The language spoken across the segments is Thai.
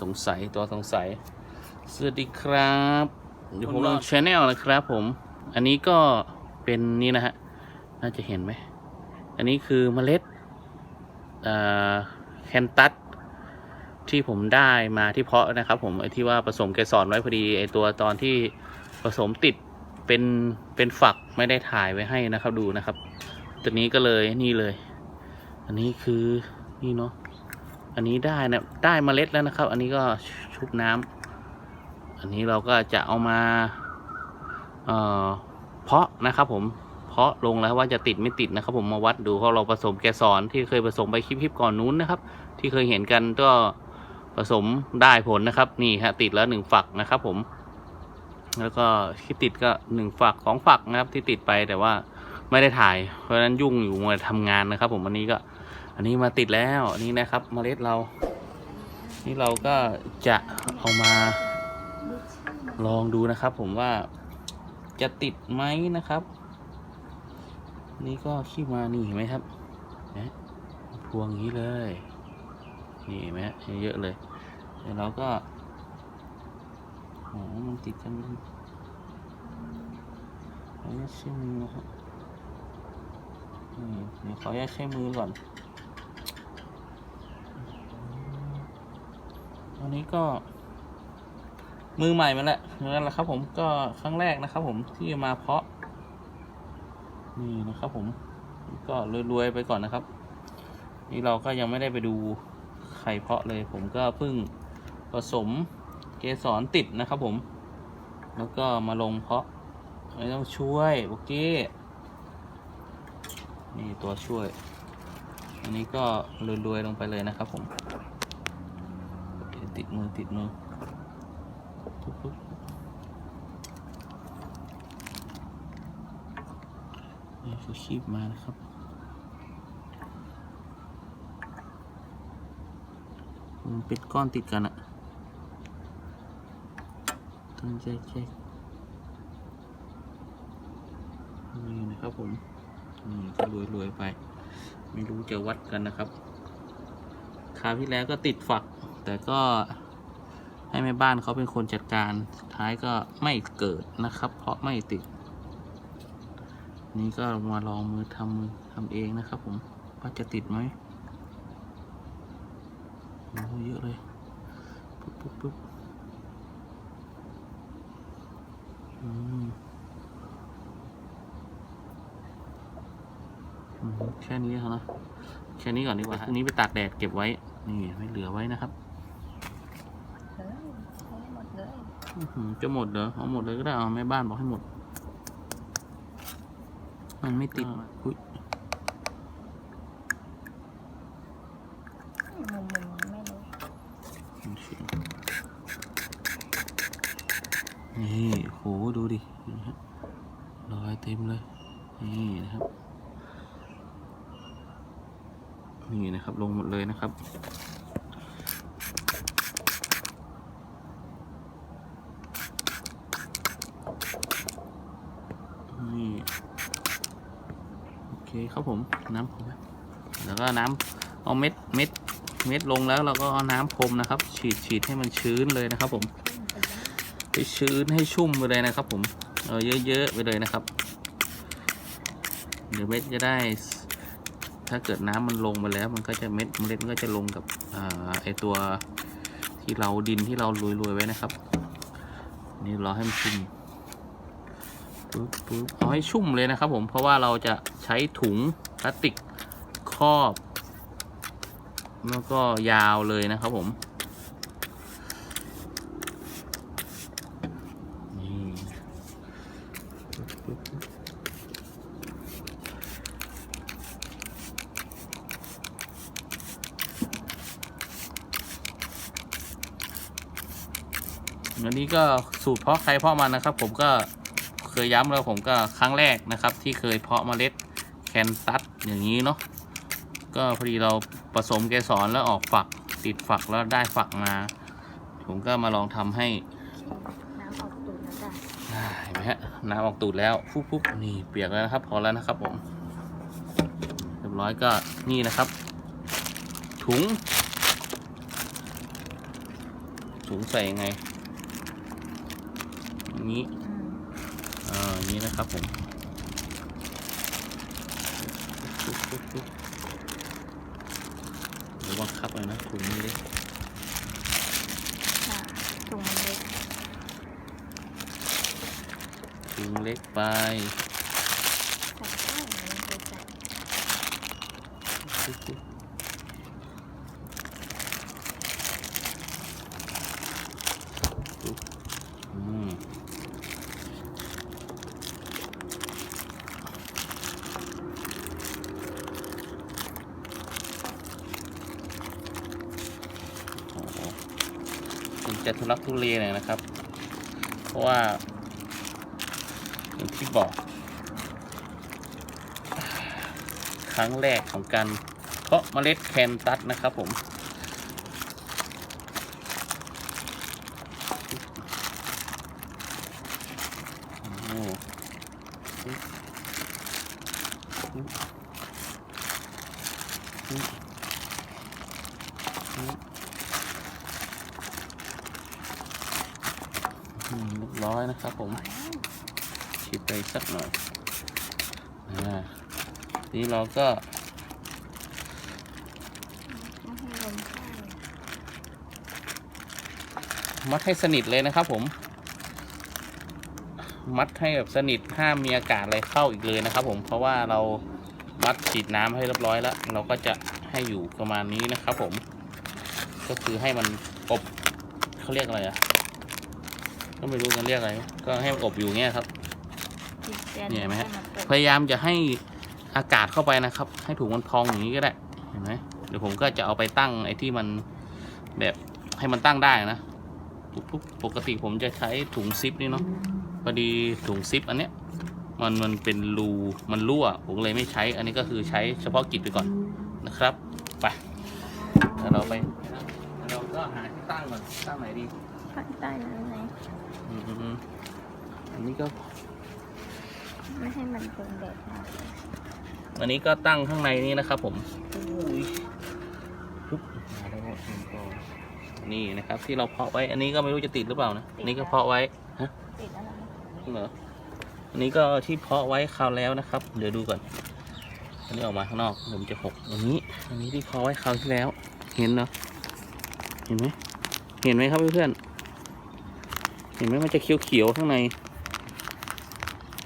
สงสัยตัวสงสัย สวัสดีครับอยู่ผมลงชาแนลนะครับผม อันนี้ก็เป็นนี่นะฮะ น่าจะเห็นไหม อันนี้คือเมล็ดแคนตัสที่ผมได้มาที่เพาะนะครับผมไอที่ว่าผสมเกสรไว้พอดีไอตัวตอนที่ผสมติดเป็นเป็นฝักไม่ได้ถ่ายไว้ให้นะครับดูนะครับ ตัวนี้ก็เลยนี่เลย อันนี้คือนี่เนาะ อันนี้ได้นะได้เมล็ดแล้วนะครับ อันนี้ก็ชุบน้ำอันนี้เราก็จะเอามาเอ่อเพาะนะครับผมเพาะลงแล้วว่าจะติดไม่ติดนะครับ ผมมาวัดดูเพราะเราผสมแกสอนที่เคยผสมไปคลิปๆก่อนนู้นนะครับ ที่เคยเห็นกันก็ผสมได้ผลนะครับ นี่ฮะติดแล้วหนึ่งฝักนะครับ ผม แล้วก็ที่ติดก็หนึ่งฝักสองฝักนะครับ ที่ติดไปแต่ว่าไม่ได้ถ่าย เพราะฉะนั้นยุ่งอยู่มาทำงานนะครับ ผมวันนี้ก็ อันนี้มาติดแล้วอันนี้นะครับเมล็ดเรา นี่เราก็จะเอามาลองดูนะครับ ผมว่าจะติดไหมนะครับ นี่ก็ขี้มานี่เห็นไหมครับนะพวงนี้เลย นี่เห็นไหมฮะเยอะเลยเดี๋ยวเราก็โอ้มันติดกันขออนุญาตใช้มือนะครับนี่เดี๋ยวขออนุญาตใช้มือก่อน อันนี้ก็ มือใหม่มาแล้วนั่นแหละครับ ผมก็ครั้งแรกนะครับ ผมที่มาเพาะ นี่นะครับ ผมก็รวยๆไปก่อนนะครับ นี่เราก็ยังไม่ได้ไปดูไข่เพาะเลย ผมก็เพิ่งผสมเกสรติดนะครับ ผม แล้วก็มาลงเพาะไม่ต้องช่วยโอเคนี่ตัวช่วย อันนี้ก็รวยๆลงไปเลยนะครับผม ติดมือติดมือปุ๊บปุ๊บนี่คือคีบมานะครับมันเป็นก้อนติดกันอะต้องแยกแยกนี่นะครับผมนี่ก็รวยๆไป ไม่รู้จะวัดกันนะครับคราวที่แล้วก็ติดฝัก แต่ก็ให้แม่บ้านเขาเป็นคนจัดการท้ายก็ไม่เกิดนะครับ เพราะไม่ติด นี่ก็มาลองมือทำมือทำเองนะครับ ผมว่าจะติดไหมโอ้เยอะเลยปุ๊บปุ๊บปุ๊บอืมอืมแค่นี้เท่านะแค่นี้ก่อนดีกว่าอันนี้ไปตากแดดเก็บไว้ นี่ไม่เหลือไว้นะครับ เออให้หมดเลย อื้อหือ จะหมดเหรอเอาหมดเลยก็ได้เอาแม่บ้านบอกให้หมด มันไม่ติดอุ้ยมุมมุมไม่รู้มันเสียงนี่โหดูดินี่ฮะรอยเต็มเลย นี่นะครับ นี่นะครับลงหมดเลยนะครับ นี่โอเคครับผมน้ำผมแล้วก็น้ำเอาเม็ดเม็ดเม็ดลงแล้วเราก็เอาน้ำพรมนะครับ ฉีดฉีดให้มันชื้นเลยนะครับ ผมให้ชื้นให้ชุ่มไปเลยนะครับ ผมเอาเยอะๆไปเลยนะครับเดี๋ยวเม็ดจะได้ ถ้าเกิดน้ำมันลงไปแล้ว มันก็จะเม็ดเมล็ดมันก็จะลงกับอไอตัวที่เราดินที่เราโรยๆไว้นะครับ นี่รอให้มันชุ่ม ปึ๊บปึ๊บเอาให้ชุ่มเลยนะครับผมเพราะว่าเราจะใช้ถุงพลาสติกครอบ แล้วก็ยาวเลยนะครับผมนี่อันนี้ก็สูตรเพาะใครเพาะมันนะครับ ผมก็ เคยย้ำแล้วผมก็ครั้งแรกนะครับ ที่เคยเพาะเมล็ดแคนตัสอย่างนี้เนาะก็พอดีเราผสมเกสรแล้วออกฝักติดฝักแล้วได้ฝักมา ผมก็มาลองทำให้น้ำออกตูดแล้วจ้ะเห็นไหมฮะน้ำออกตูดแล้วปุ๊บปุ๊บนี่เปียกแล้วนะครับ พอแล้วนะครับผมเรียบร้อยก็นี่นะครับ ถุง ถุงใส่ยังไงนี้ อืมอ่าอย่างนี้นะครับผมหรือว่าคับเลยนะถุงนี้เล็กค่ะถุงมันเล็กถุงเล็กไปใส่ข้าวมันจะใส่ อืมโอ้โหมัน จะทุลักทุเลหน่อยนะครับ เพราะว่าอย่างที่บอก ครั้งแรกของการเพาะเมล็ดแคนตัสนะครับผมอืมเร้อยนะครับผมชิดไปสักหน่อยอ่านี่เราก็มัดให้สนิทเลยนะครับผม มัดให้แบบสนิทห้ามมีอากาศอะไรเข้าอีกเลยนะครับ ผมเพราะว่าเรามัดฉีดน้ำให้เรียบร้อยแล้ว เราก็จะให้อยู่ประมาณนี้นะครับ ผม ก็คือให้มันอบเขาเรียกอะไรอะ ก็ไม่รู้กันเรียกอะไร ก็ให้มันอบอยู่เงี้ยครับติดแกนเนี่ยเห็นไหมฮะมันกดพยายามจะให้อากาศเข้าไปนะครับ ให้ถุงมันพองอย่างนี้ก็ได้ เห็นไหมเดี๋ยวผมก็จะเอาไปตั้งไอ้ที่มันแบบให้มันตั้งได้นะทุกๆปกติผมจะใช้ถุงซิปนี่เนาะ พอดีถุงซิปอันเนี้ยมันมันเป็นรูมันรั่ว ผมเลยไม่ใช้ อันนี้ก็คือใช้เฉพาะกิจไปก่อนนะครับ ไปแล้วเราไปแล้วเราก็หาที่ตั้งก่อน ตั้งไหนดี ภาคใต้นั้นไงอืมอันนี้ก็ ไม่ให้มันโดนแดดมากอันนี้ก็ตั้งข้างในนี้นะครับ ผมอุ้ยปุ๊บมาแล้วก็นี่นะครับ ที่เราเพาะไว้ อันนี้ก็ไม่รู้จะติดหรือเปล่านะอันนี้ก็เพาะไว้ฮะติดแล้วนะจริงเหรออันนี้ก็ที่เพาะไว้คราวแล้วนะครับ เดี๋ยวดูก่อน อันนี้ออกมาข้างนอกเดี๋ยวผมจะหกอันนี้ อันนี้ที่เพาะไว้คราวที่แล้ว เห็นเนาะเห็นไหมเห็นไหมครับเพื่อนๆ เห็นไหมมันจะเขียวๆข้างใน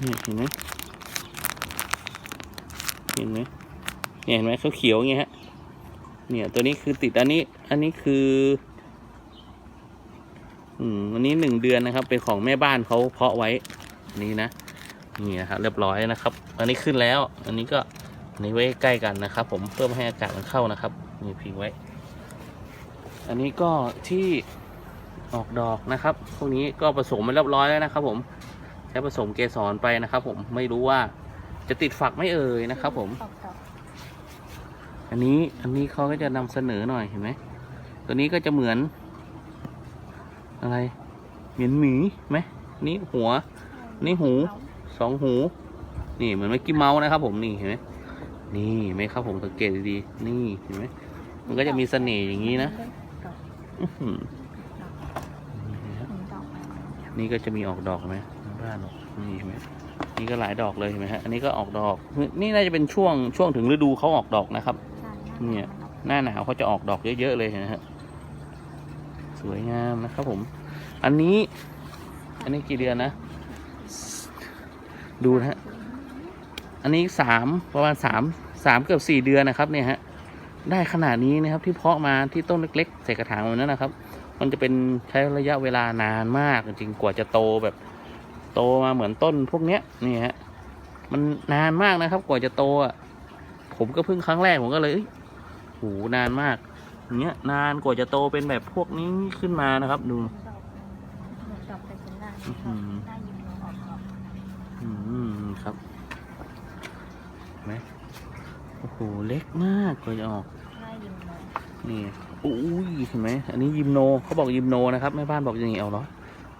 นี่เห็นไหมเห็นไหมเนี่ยเห็นไหมเขาเขียวอย่างเงี้ยฮะเนี่ยตัวนี้คือติดอันนี้ อันนี้คือ อืมอันนี้หนึ่งเดือนนะครับ เป็นของแม่บ้านเขาเพาะไว้นี่นะนี่นะครับเรียบร้อยนะครับ อันนี้ขึ้นแล้ว อันนี้ก็อันนี้ไว้ใกล้กันนะครับ ผมเพื่อไม่ให้อากาศมันเข้านะครับนี่พิงไว้ อันนี้ก็ที่ ออกดอกนะครับ พวกนี้ก็ผสมมาเรียบร้อยแล้วนะครับ ผมใช้ผสมเกสรไปนะครับ ผมไม่รู้ว่าจะติดฝักไม่เอ่ยนะครับ ผมออกดอกอันนี้อันนี้เขาก็จะนำเสนอหน่อยเห็นไหมตัวนี้ก็จะเหมือน อะไรเหมือนหมีไหมนี่หัว นี่หูสองหู นี่เหมือนเมื่อกี้เมาส์นะครับ ผมนี่เห็นไหมนี่เห็นไหมครับผมสังเกตดีๆนี่เห็นไหมมันก็จะมีเสน่ห์อย่างนี้นะ ดอก อื้อหือ ดอกดอก นี่ก็จะมีออกดอกไหมบ้านออกนี่เห็นไหมนี่ก็หลายดอกเลยเห็นไหมฮะอันนี้ก็ออกดอก นี่น่าจะเป็นช่วงช่วงถึงฤดูเขาออกดอกนะครับใช่เนี่ยหน้าหนาวเขาจะออกดอกเยอะๆเลยนะฮะสวยงามนะครับผม อันนี้ อันนี้กี่เดือนนะ ดูนะฮะอันนี้สามประมาณสามสามเกือบสี่เดือนนะครับ เนี่ยฮะได้ขนาดนี้นะครับที่เพาะมาที่ต้นเล็กๆใส่กระถางแบบนั้นนะครับ มันจะเป็นใช้ระยะเวลานานมากจริงๆกว่าจะโตแบบ โตมาเหมือนต้นพวกเนี้ยนี่ฮะมันนานมากนะครับ กว่าจะโตอะผมก็เพิ่งครั้งแรกผมก็เลยเอ้โหนานมากอย่างเงี้ยนานกว่าจะโตเป็นแบบพวกนี้ขึ้นมานะครับ ดูดอกมันดอกไปจนได้อื้อหือได้ยินาออกดอกอืมครับไหมโอ้โหเล็กมากกว่าจะออกนี่ อุ้ยเห็นไหมอันนี้ยิมโนเขาบอกยิมโนนะครับแม่บ้านบอกอย่างนี้เอาเหรอ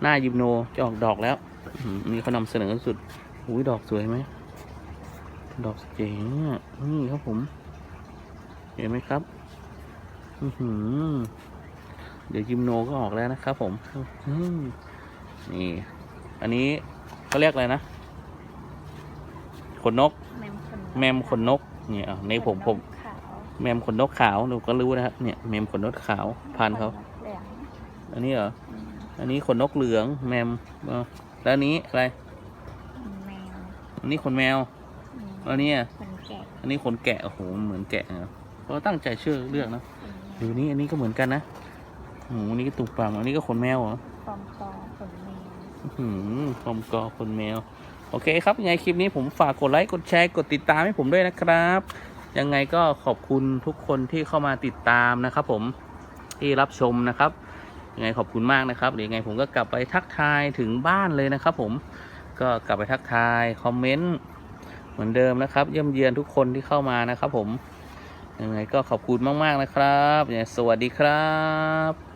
หน้ายิมโนจะออกดอกแล้วอืมนี่เขานำเสนอสุดอุ้ยดอกสวยไหมดอกเจ๋งอะนี่ครับผม เห็นไหมครับอือหือเดี๋ยวยิมโนก็ออกแล้วนะครับผมอืมนี่ อันนี้เขาเรียกอะไรนะขนนก แมมขนแมมขนนกเนี่ยอะในผมผมขาว แมมขนนกขาวหนูก็รู้นะครับเนี่ยแมมขนนกขาวพันธุ์เขาขเหลืองอันนี้เหรออืมอันนี้ขนนกเหลืองแมมเออแล้วอันนี้อะไร แมวอันนี้ขนแมวอืมอันนี้อะคนแก่อันนี้ขนแกะโอ้โหเหมือนแกะเนาะเขาตั้งใจชื่อเลือกนะเป็นแมวดูนี่อันนี้ก็เหมือนกันนะโอ้โหอันนี้ก็ตุกปามอันนี้ก็ขนแมวเหรอ ปอมปอขนแมว หืมปอมกอขนแมว โอเคครับยังไงคลิปนี้ผมฝากกดไลค์ กดแชร์ กดติดตามให้ผมด้วยนะครับ ยังไงก็ขอบคุณทุกคนที่เข้ามาติดตามนะครับ ผมที่รับชมนะครับยังไงขอบคุณมากนะครับหรือยังไงผมก็กลับไปทักทายถึงบ้านเลยนะครับ ผมก็กลับไปทักทายคอมเมนต์เหมือนเดิมนะครับ เยี่ยมเยียนทุกคนที่เข้ามานะครับ ผมยังไงก็ขอบคุณมากๆนะครับยังไงสวัสดีครับ